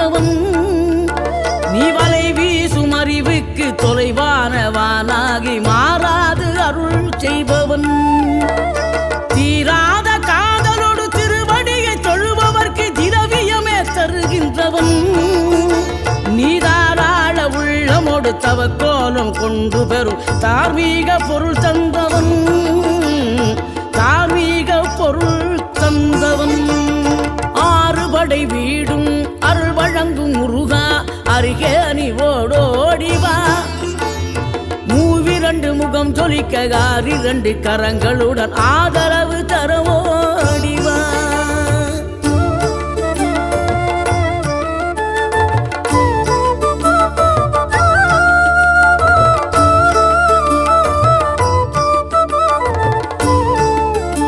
கொடுத்தவன் நீ வலை வீசும் அறிவுக்கு தொலைவானவானாகி மாறாது அருள் செய்பவன். தீராத காதலோடு திருவடியை தொழுபவர்க்கு திரவியமே தருகின்றவன். நீ தாராள உள்ளமோடு தவக்கோலம் கொண்டு பெறும் தார்மீக பொருள் தந்தவன். தார்மீக பொருள் தந்தவன். ஆறுபடை வீடும் வழங்கும் முருகா அருகே அணிவோடோடிவா மூவிரண்டு முகம் ஜொலிக்க ஆறிரண்டு கரங்களுடன் ஆதரவு தரவோ